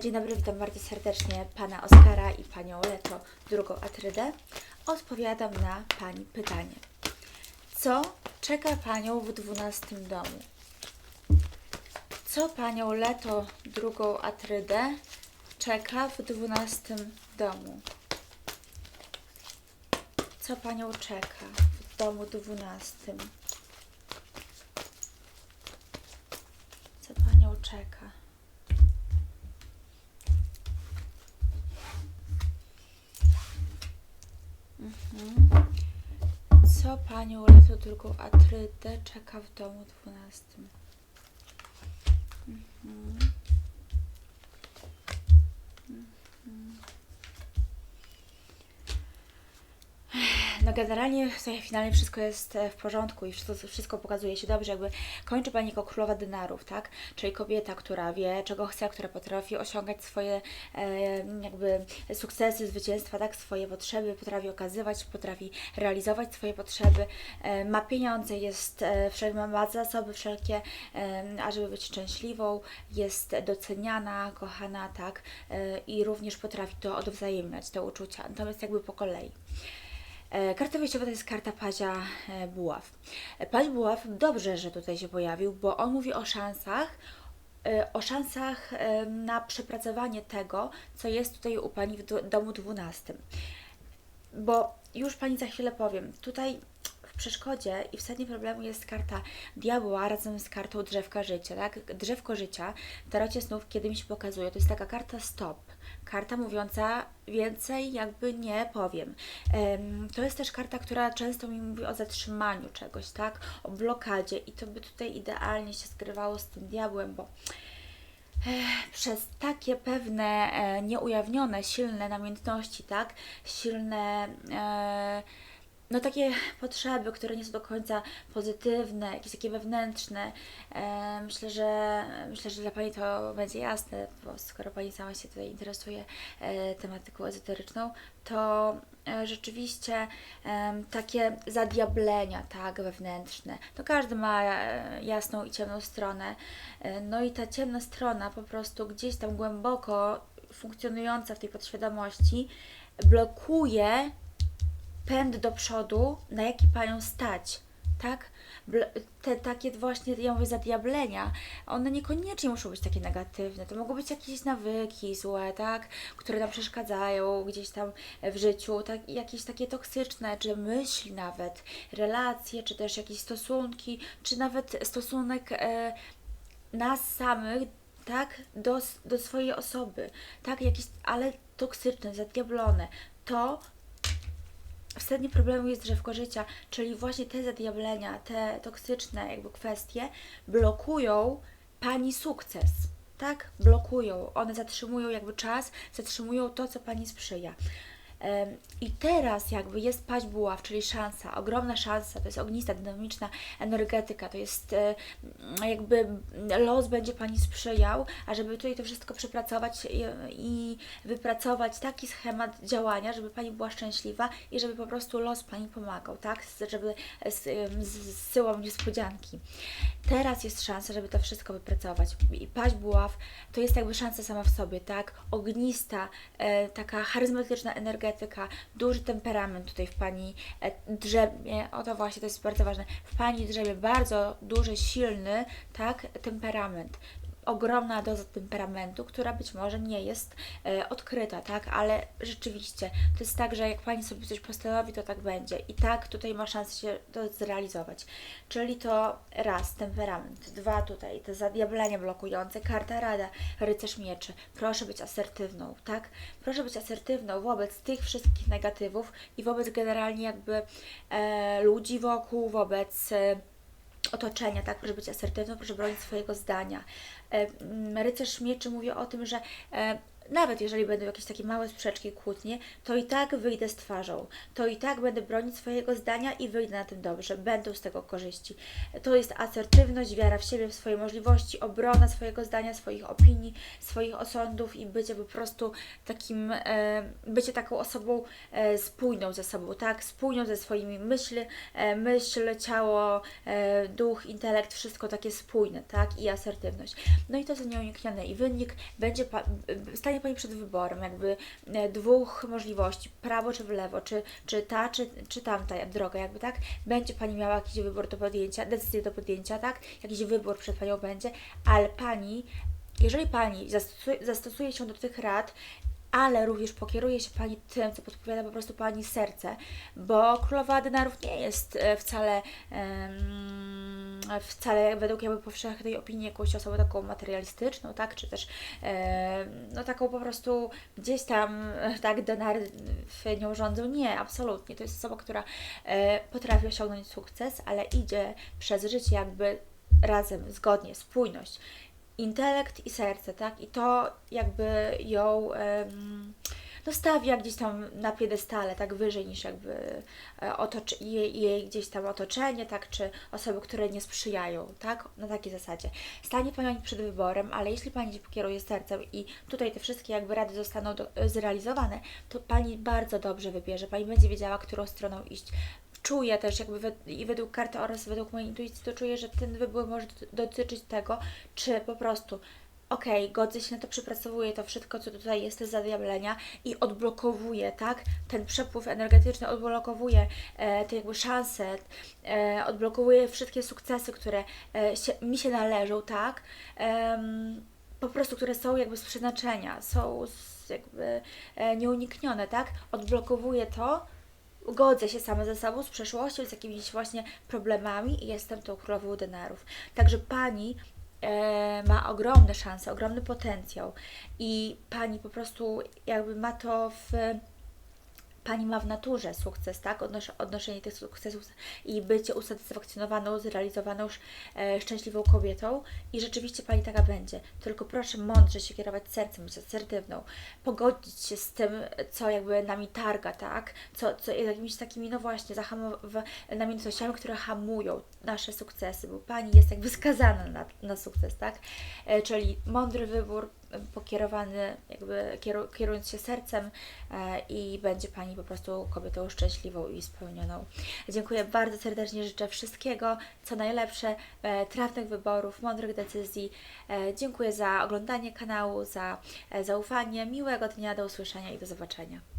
Dzień dobry, witam bardzo serdecznie pana Oskara i panią Leto, drugą Atrydę. Odpowiadam na pani pytanie. Co czeka panią w dwunastym domu? Co panią Leto, drugą Atrydę czeka w dwunastym domu? Co panią czeka w domu dwunastym? Co panią czeka? Panią Leto drugą Atrydę czeka w domu dwunastym? Generalnie tutaj finalnie wszystko jest e, w porządku i wszystko, wszystko pokazuje się dobrze, jakby kończy Pani jako królowa dynarów, tak? Czyli kobieta, która wie, czego chce, która potrafi osiągać swoje e, jakby sukcesy, zwycięstwa, tak? Swoje potrzeby, potrafi okazywać, potrafi realizować swoje potrzeby, e, ma pieniądze, jest, ma- ma zasoby wszelkie, ażeby być szczęśliwą, jest doceniana, kochana, tak? I również potrafi to odwzajemniać, te uczucia. Natomiast jakby po kolei. E, Karta wyjściowa to jest karta Pazia e, Buław. E, Paź Buław dobrze, że tutaj się pojawił, bo on mówi o szansach, o szansach na przepracowanie tego, co jest tutaj u Pani w do- domu 12. Bo już Pani za chwilę powiem, tutaj w przeszkodzie i w sednie problemu jest karta diabła razem z kartą drzewka życia, tak? Drzewko życia w tarocie snów, kiedy mi się pokazuje, to jest taka karta stop. Karta mówiąca więcej jakby nie powiem. Em, To jest też karta, która często mi mówi o zatrzymaniu czegoś, tak? O blokadzie i to by tutaj idealnie się zgrywało z tym diabłem, bo przez takie pewne e, nieujawnione, silne namiętności, tak? Silne, e, no takie potrzeby, które nie są do końca pozytywne, jakieś takie wewnętrzne. Myślę, że myślę, że dla Pani to będzie jasne, bo skoro Pani sama się tutaj interesuje e, tematyką ezoteryczną, to e, rzeczywiście takie zadiablenia, tak, wewnętrzne. To każdy ma e, jasną i ciemną stronę. No i ta ciemna strona po prostu gdzieś tam głęboko funkcjonująca w tej podświadomości blokuje pęd do przodu, na jaki panią stać, tak? Te takie właśnie, ja mówię, zadiablenia, one niekoniecznie muszą być takie negatywne. To mogą być jakieś nawyki złe, tak? Które nam przeszkadzają gdzieś tam w życiu, tak? jakieś takie toksyczne, czy myśli nawet, relacje, czy też jakieś stosunki, czy nawet stosunek e, nas samych, tak, do, do swojej osoby, tak, jakieś, ale toksyczne, zadiablone, to sednie problemu jest drzewko życia, czyli właśnie te zadiablenia, te toksyczne jakby kwestie blokują Pani sukces, tak? Blokują, one zatrzymują jakby czas, zatrzymują to, co Pani sprzyja. I teraz jakby jest paść buław, czyli szansa, ogromna szansa, to jest ognista, dynamiczna energetyka, to jest e, jakby los będzie Pani sprzyjał, ażeby tutaj to wszystko przepracować i, i wypracować taki schemat działania, żeby Pani była szczęśliwa i żeby po prostu los Pani pomagał, tak? Żeby zsyłał niespodzianki. Teraz jest szansa, żeby to wszystko wypracować. I paść buław to jest jakby szansa sama w sobie, tak? Ognista, e, taka charyzmatyczna energetyka, duży temperament tutaj w Pani e, drzemie, o to właśnie, to jest bardzo ważne, w Pani drzemie bardzo duży, silny, tak? Temperament ogromna doza temperamentu, która być może nie jest e, odkryta, tak? Ale rzeczywiście to jest tak, że jak Pani sobie coś postanowi, to tak będzie. I tak tutaj ma szansę się to zrealizować. Czyli to raz, temperament, dwa tutaj, te zadiablenie blokujące, karta rada, rycerz mieczy. Proszę być asertywną, tak? Proszę być asertywną wobec tych wszystkich negatywów i wobec generalnie jakby e, ludzi wokół, wobec... E, otoczenia, tak, proszę być asertywną, proszę bronić swojego zdania. E, Rycerz Mieczy mówi o tym, że e, nawet jeżeli będą jakieś takie małe sprzeczki, kłótnie, to i tak wyjdę z twarzą. To i tak będę bronić swojego zdania i wyjdę na tym dobrze. Będą z tego korzyści. To jest asertywność, wiara w siebie, w swoje możliwości, obrona swojego zdania, swoich opinii, swoich osądów i bycie po prostu takim, e, bycie taką osobą e, spójną ze sobą, tak? Spójną ze swoimi myśli, e, myśl, ciało, e, duch, intelekt, wszystko takie spójne, tak? I asertywność. No i to jest nieuniknione i wynik będzie, pa, stanie Pani przed wyborem jakby e, dwóch możliwości, prawo czy w lewo, czy, czy ta, czy, czy tamta droga, jakby tak? Będzie Pani miała jakiś wybór do podjęcia, decyzję do podjęcia, tak? Jakiś wybór przed Panią będzie, ale Pani, jeżeli Pani zastosuje, zastosuje się do tych rad, ale również pokieruje się Pani tym, co podpowiada po prostu Pani serce, bo Królowa Denarów nie jest e, wcale, em, wcale według jakby powszechnej opinii jakąś osobą taką materialistyczną, tak, czy też em, no taką po prostu gdzieś tam, e, tak, denary w nią rządzą. Nie, absolutnie. To jest osoba, która e, potrafi osiągnąć sukces, ale idzie przez życie jakby razem, zgodnie, spójność intelekt i serce, tak? I to jakby ją no stawia gdzieś tam na piedestale, tak wyżej niż jakby e, otocz- jej, jej gdzieś tam otoczenie, tak? Czy osoby, które nie sprzyjają, tak? Na takiej zasadzie. Stanie Pani przed wyborem, ale jeśli Pani się pokieruje sercem i tutaj te wszystkie jakby rady zostaną do, zrealizowane, to Pani bardzo dobrze wybierze. Pani będzie wiedziała, którą stroną iść czuję też jakby i według karty oraz według mojej intuicji, to czuję, że ten wybór może dotyczyć tego, czy po prostu okej, godzę się na to, przypracowuję to wszystko, co tutaj jest z zadiablenia i odblokowuję, tak? Ten przepływ energetyczny odblokowuje e, te jakby szanse, e, odblokowuje wszystkie sukcesy, które e, się, mi się należą, tak? Em, po prostu, które są jakby z przeznaczenia, są z, jakby e, nieuniknione, tak? Odblokowuję to, godzę się sama ze sobą, z przeszłością, z jakimiś właśnie problemami i jestem tą królową denarów. Także Pani e, ma ogromne szanse, ogromny potencjał i Pani po prostu jakby ma to w Pani ma w naturze sukces, tak? Odnosz, odnoszenie tych sukcesów i bycie usatysfakcjonowaną, zrealizowaną, e, szczęśliwą kobietą i rzeczywiście Pani taka będzie. Tylko proszę mądrze się kierować sercem, być asertywną, pogodzić się z tym, co jakby nami targa, tak? Co, co jakimiś takimi, no właśnie, namiętnościami, które hamują nasze sukcesy, bo Pani jest jakby skazana na, na sukces, tak? E, czyli mądry wybór, pokierowany, jakby kieru, kierując się sercem e, i będzie Pani po prostu kobietą szczęśliwą i spełnioną. Dziękuję bardzo serdecznie, życzę wszystkiego, co najlepsze, e, trafnych wyborów, mądrych decyzji. E, dziękuję za oglądanie kanału, za zaufanie, miłego dnia, do usłyszenia i do zobaczenia.